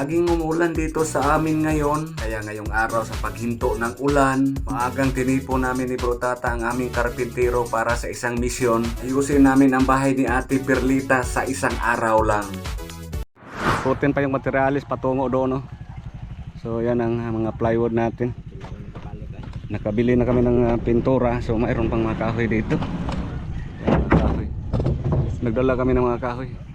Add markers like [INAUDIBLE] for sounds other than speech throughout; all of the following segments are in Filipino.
Laging umulan dito sa amin ngayon. Kaya ngayong araw sa paghinto ng ulan, maagang tinipo namin ni Bro Tata ang aming karpintero para sa isang misyon. Ayusin namin ang bahay ni Ate Perlita sa isang araw lang. Putin pa yung materialis patungo doon. No? So yan ang mga plywood natin. Nakabili na kami ng uh, pintura. So mayroon pang mga kahoy dito. Nagdala kami ng mga kahoy.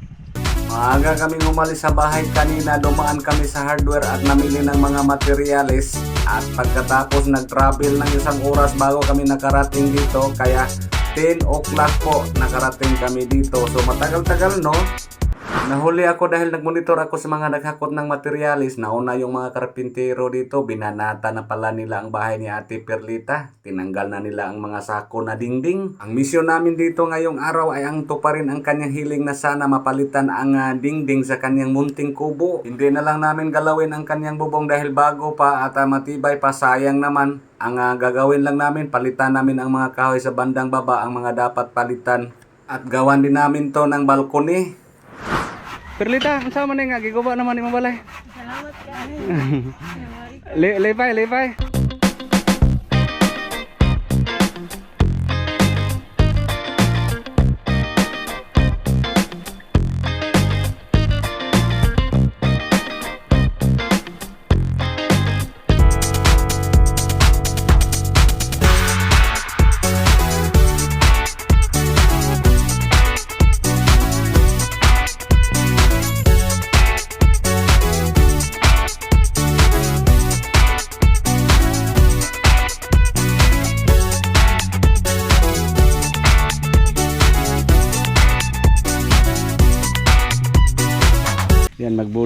Maaga kaming umalis sa bahay. Kanina, dumaan kami sa hardware at namili ng mga materyales at pagkatapos nag-travel ng isang oras bago kami nakarating dito kaya 10 o'clock po nakarating kami dito. So matagal-tagal no Nahuli ako dahil nagmonitor ako sa mga naghakot ng materialis. Nauna yung mga karpintero dito, binanata na pala nila ang bahay ni Ate Perlita. Tinanggal na nila ang mga sako na dingding. Ang misyon namin dito ngayong araw ay ang tuparin ang kanyang hiling na sana mapalitan ang ah, dingding sa kanyang munting kubo. Hindi na lang namin galawin ang kanyang bubong dahil bago pa at ah, matibay pa sayang naman. Ang ah, gagawin lang namin, palitan namin ang mga kahoy sa bandang baba, ang mga dapat palitan. At gawan din namin to ng balkoni. Perlita, ang sama na nga, giguba naman imong balay. Salamat kay. Le lepay,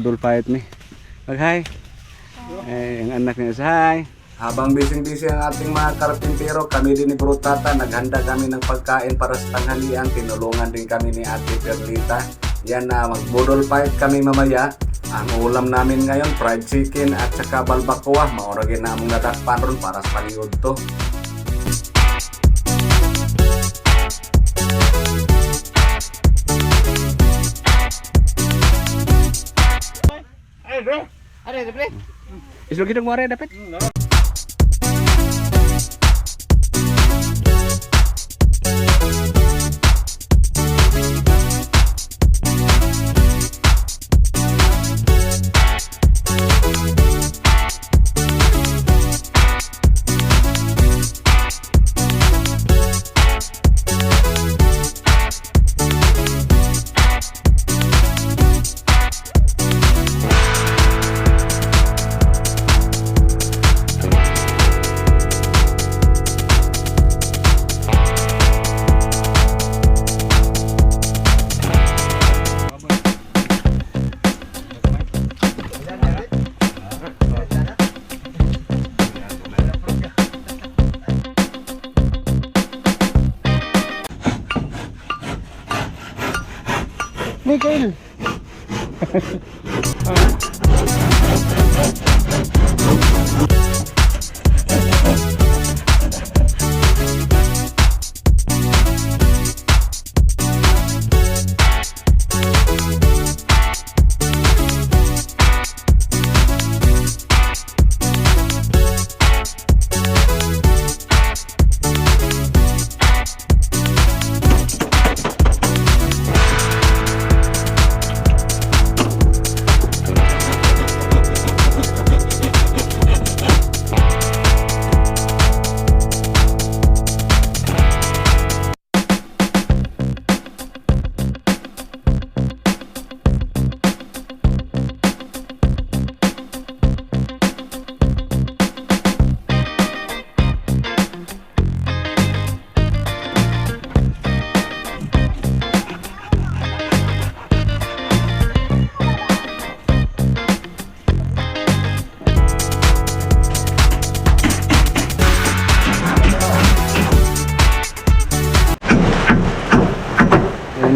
lepay. Yan, magbudol pa mi. Mag-hi. Eh, ang anak niya sa hi. Habang busy-busy ang ating mga karpintero, kami din ni Bro Tata, naghanda kami ng pagkain para sa tanghalian. Tinulungan din kami ni Ate Perlita. Yan na, magbudol fight kami mamaya. Ang ulam namin ngayon, fried chicken at saka balbacoa. Mauragin na among nadakpan ron para sa paliod to. Islo gidong mo dapat?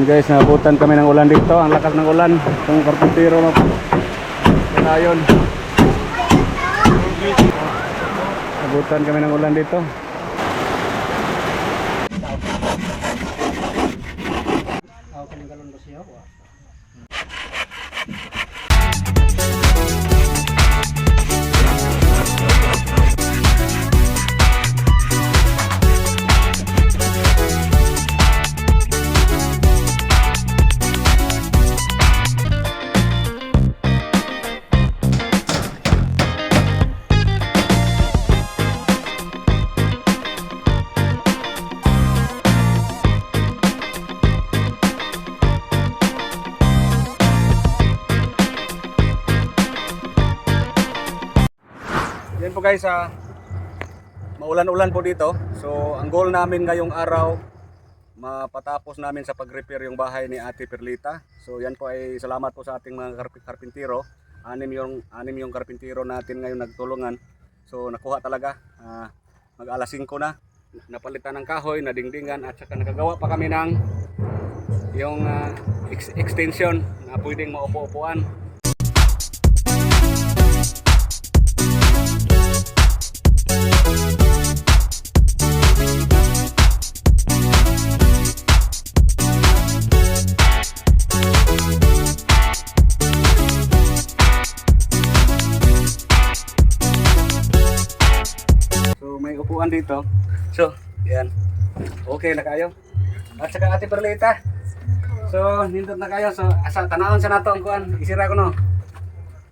Guys, nabutan kami ng ulan dito. Ang lakas ng ulan. Itong karpintero na po. Yan ayon. Nabutan kami ng ulan dito. Guys, ah, maulan-ulan po dito. So ang goal namin ngayong araw, mapatapos namin sa pag-repair yung bahay ni Ate Perlita. So yan po ay salamat po sa ating mga karp- karpintero. Anim yung anim yung karpintero natin ngayon nagtulungan. So nakuha talaga. Ah, mag alas 5 na. Napalitan ng kahoy, nadingdingan at saka nakagawa pa kami ng yung ah, ex- extension na pwedeng maupo-upuan. Dito. So, yan. Okay na kayo. At saka Ate Perlita. So, nindot na kayo. So, asa tanawon sa nato ang kuan. Isira ko no.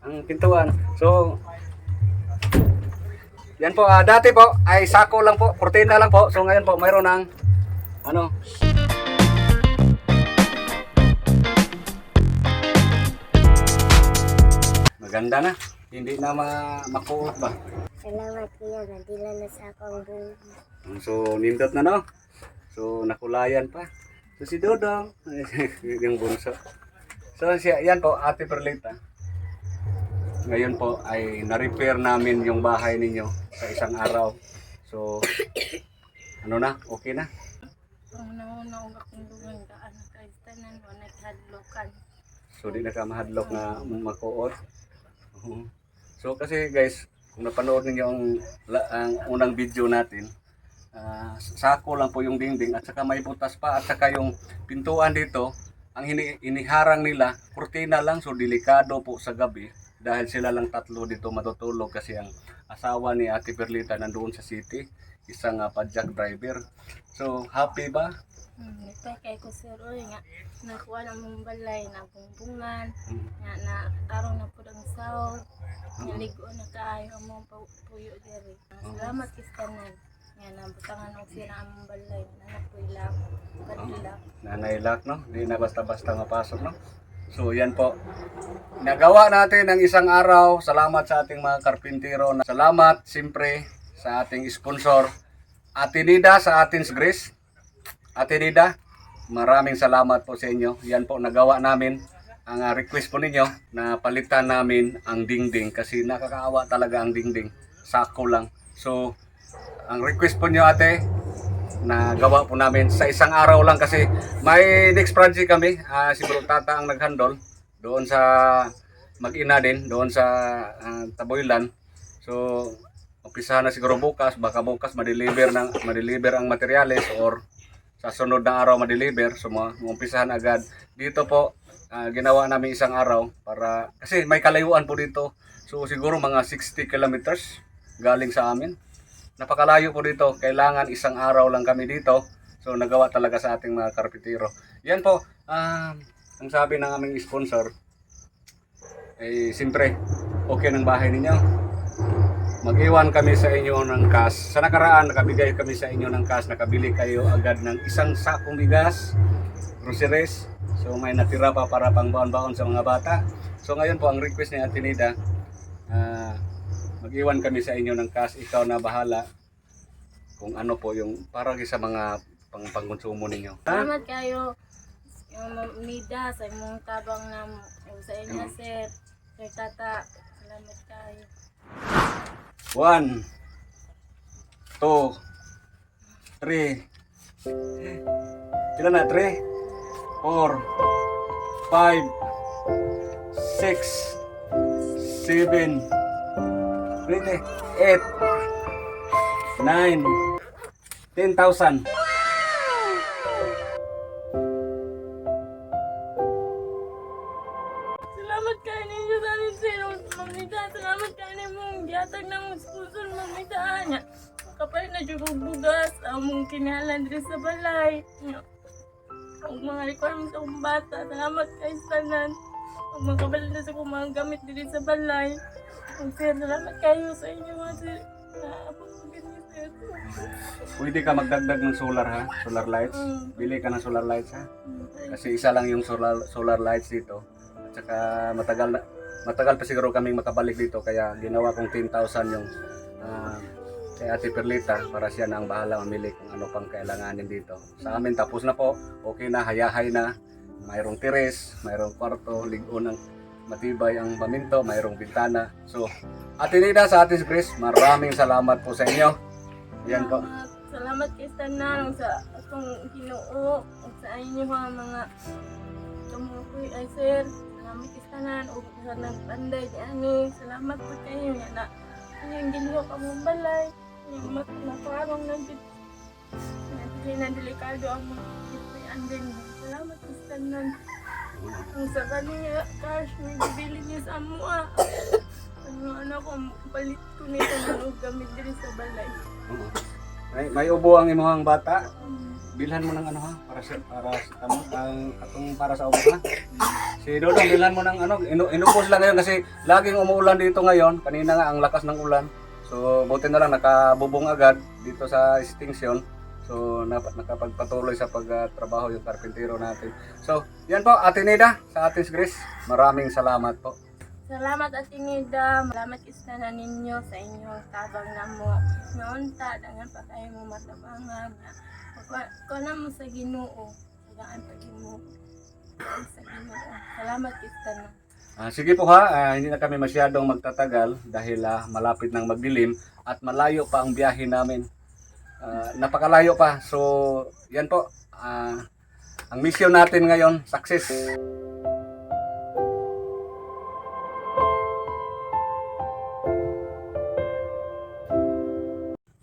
Ang pintuan. So, yan po. ah, dati po ay sako lang po. Kurtina lang po. So, ngayon po mayroon ng ano. Maganda na. Hindi na ma makuot ba? Salamat kuya, nandila na sa akong buong. So, nindot na no? So, nakulayan pa. So, si Dodong, [LAUGHS] yung bunso. So, siya, yan po, Ate Perlita. Ngayon po ay na-repair namin yung bahay ninyo sa isang araw. So, [COUGHS] ano na, okay na. Ang nauna ang akong daan. So, di na ka mahadlok na makuot. Oo. [LAUGHS] So, kasi guys, kung napanood ninyo ang, ang unang video natin, ah, sako lang po yung dingding at saka may butas pa at saka yung pintuan dito, ang hini, iniharang nila, kurtina lang, so delikado po sa gabi dahil sila lang tatlo dito matutulog kasi ang asawa ni Ate Perlita nandoon sa city, isang uh, padjak driver. So, happy ba? Hmm, ipay kay ko sir, oy nga, nakuha na mong balay, na bungbungan, Mm. nga na tarong na po ang sahod, naligo na kaayo mong pu- puyo diri. Salamat kistanan. Nga na butangan og sira ang balay, na napuilang, kadila. Nanay Lak, no? Hindi na basta-basta mapasok, no? So, yan po. Nagawa natin ang isang araw. Salamat sa ating mga karpintero. Salamat, siyempre, sa ating sponsor. Ate Nida sa Athens Grace. Ate Nida, maraming salamat po sa inyo. Yan po, nagawa namin ang ah, request po ninyo na palitan namin ang dingding kasi nakakaawa talaga ang dingding. Sako lang. So, ang request po nyo ate, na gawa po namin sa isang araw lang kasi may next project kami. Ah si Bro Tata ang naghandle doon sa mag-ina din doon sa ah, Taboylan. So umpisa na siguro bukas baka bukas ma-deliver ng ma-deliver ang materyales or sa sunod na araw ma-deliver. So umpisahan agad. Dito po ah, ginawa namin isang araw para kasi may kalayuan po dito. So siguro mga 60 kilometers galing sa amin napakalayo po dito. Kailangan isang araw lang kami dito. So nagawa talaga sa ating mga karpintero. Yan po, ah, ang sabi ng aming sponsor, eh siyempre, okay ng bahay ninyo. Mag-iwan kami sa inyo ng cash. Sa nakaraan, nakabigay kami sa inyo ng cash. Nakabili kayo agad ng isang sakong bigas, groceries. So may natira pa para pang baon-baon sa mga bata. So ngayon po, ang request ni Ate Nida, ah, mag-iwan kami sa inyo ng cash. Ikaw na bahala kung ano po yung parang sa mga pang pangkonsumo ninyo. Salamat kayo yung mida sa imong tabang na sa inyo hmm. sir. Sir Tata, salamat kayo. One, two, three, Ilan na? 3, 4, 5, 6, 7, Plite. 8. 9. 10,000. Salamat kayo ninyo sa anin sir. Mamita, salamat kayo ninyo. Yatag ng sponsor, mamita. Kapay na jugog bugas. Among kinalan rin sa balay. Ang mga requirements akong bata. Salamat kayo sa nan. Ang mga kabalik na sa kumang gamit din sa balay. Ang sir, salamat kayo sa inyo sir. Naabot ko ganyan sir. Pwede ka magdagdag ng solar ha? Solar lights? Mm. Bili ka ng solar lights ha? Mm. Kasi isa lang yung solar solar lights dito. At saka matagal na matagal pa siguro kaming makabalik dito kaya ginawa kong 10,000 yung kay Ate Perlita para siya na ang bahala mamili kung ano pang kailanganin dito. Sa amin tapos na po, okay na, hayahay na. Mayroong teres, mayroong kwarto, ligo ng matibay ang paminto, mayroong bintana. So, Ate Nida sa Ate Grace, maraming salamat po sa inyo. Yan po. Salamat, kay Tanan sa akong ginoo ug sa inyo ha mga tumukoy ay sir. Salamat kay Tanan ug sa nagpanday di ani. Salamat po kayo nga na yung ginoo ka mong balay. Yung mat nakarong na gid. Hindi na delikado ang mga kipuyan din. Salamat kay Tanan. Ang sa kanya cash may bibili niya sa amo ah. Ano anak ko palit ko nito na gamit diri sa balay. Oo. May, ubo ang imuhang bata. Bilhan mo ng ano ha para sa para sa ano ang atong para sa ubo ha. Si Dodong bilhan mo ng ano inu, inubos lang ngayon kasi laging umuulan dito ngayon. Kanina nga ang lakas ng ulan. So buti na lang nakabubong agad dito sa extinction. So nap- nakapagpatuloy sa pagtrabaho yung karpintero natin. So yan po Ate Nida sa Atis Grace. Maraming salamat po. Salamat at Nida. Salamat istanan ninyo sa inyong tabang na mo. Naunta, dangan pa kayo mo matabangan. Ko na mo sa ginoo. Sagaan pa ginoo. Sa ginoo. Salamat istanan. Ah, sige po ha, Ah, hindi na kami masyadong magtatagal dahil ah, malapit ng magdilim at malayo pa ang biyahe namin. Ah, napakalayo pa. So, yan po. Ah, ang mission natin ngayon, success.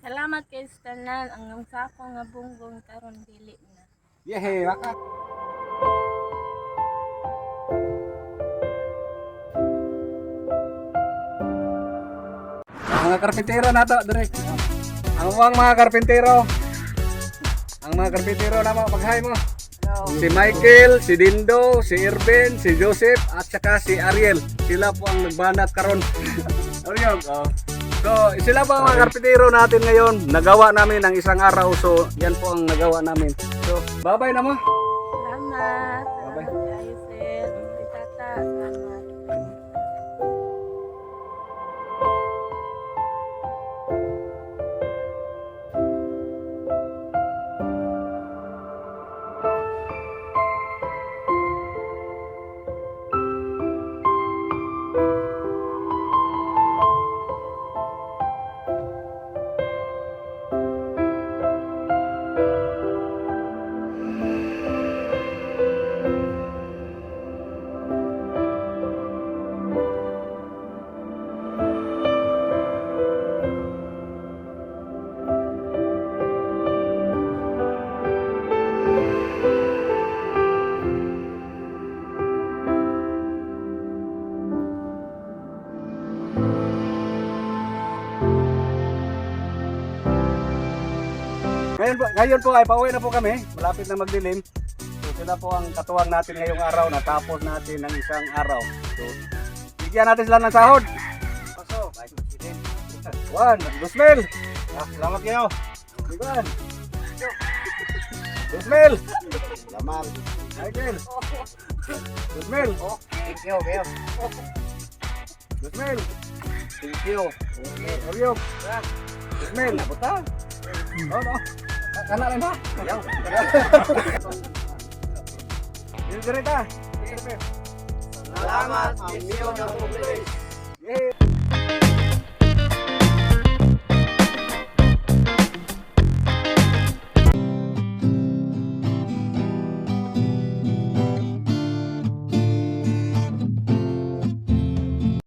Salamat kay istanan. Ang sako nga bunggong karon dili na. Yehey, waka. Ang mga karpintero nato, dire. Ang mga mga karpintero. Ang mga karpintero na mo, paghay mo. Si Michael, si Dindo, si Irvin, si Joseph, at saka si Ariel. Sila po ang nagbanat karon. [LAUGHS] Ariel, oh. So, sila po ang mga karpintero natin ngayon. Nagawa namin ng isang araw. So, yan po ang nagawa namin. So, bye-bye na mo. Salamat Ngayon po, ngayon po ay pauwi na po kami. Malapit na magdilim. So sila po ang katuwang natin ngayong araw. Natapos natin ng isang araw. So, bigyan natin sila ng sahod. Paso. Juan, Gusmel. Ah, salamat kayo. Juan. Gusmel. Salamat. Michael. Gusmel. Thank you, kayo. Gusmel. Thank you. Oreo. Gusmel. Nabuta. Oh, no. Kana lang [LAUGHS] ba? Ayaw. Yung direta. Salamat, Mission of Place.